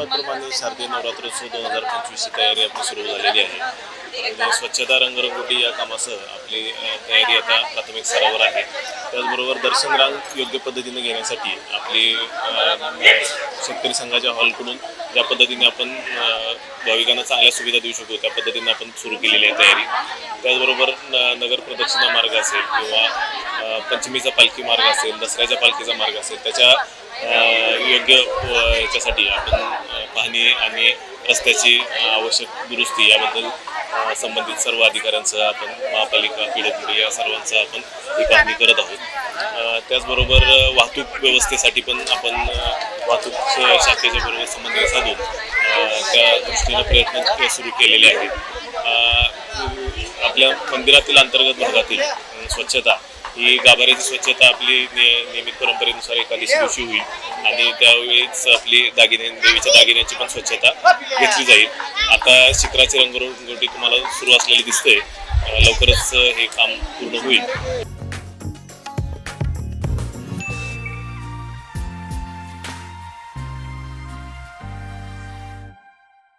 नवरात्रोत्सव दोन हजार पंचवीसची तयारी आपली सुरू झालेली आहे. स्वच्छता रंगरंगोटी या कामासह आपली तयारी आता प्राथमिक स्तरावर आहे. त्याचबरोबर दर्शन रांग योग्य पद्धतीने घेण्यासाठी आपली शेतकरी संघाच्या हॉलकडून ज्या पद्धतीने आपण भाविकांना चांगल्या सुविधा देऊ शकतो त्या पद्धतीने आपण सुरू केलेली आहे तयारी. त्याचबरोबर न- नगर प्रदक्षिणा मार्ग असेल किंवा पंचमीचा पालखी मार्ग असेल दसऱ्याच्या पालखीचा मार्ग असेल त्याच्या योग्य याच्यासाठी आपण पाहणी आणि रस्त्याची आवश्यक दुरुस्ती याबद्दल संबंधित सर्व अधिकाऱ्यांसह आपण महापालिका पीडब्ल्यू या सर्वांचा आपण ही पाहणी करत आहोत. त्याचबरोबर वाहतूक व्यवस्थेसाठी पण आपण वाहतूक शाखेच्या बरोबर संबंध साधून त्या दृष्टीनं प्रयत्न सुरू केलेले आहेत. आपल्या मंदिरातील अंतर्गत भागातील स्वच्छता ही गाभाऱ्याची स्वच्छता आपली नियमित परंपरेनुसार एकादशी दिवशी होईल. आणि त्यावेळीच आपली दागिने देवीच्या दागिन्यांची पण स्वच्छता घेतली जाईल. आता शिखराची रंगरंगोटी तुम्हाला सुरू असलेली दिसते लवकरच हे काम पूर्ण होईल.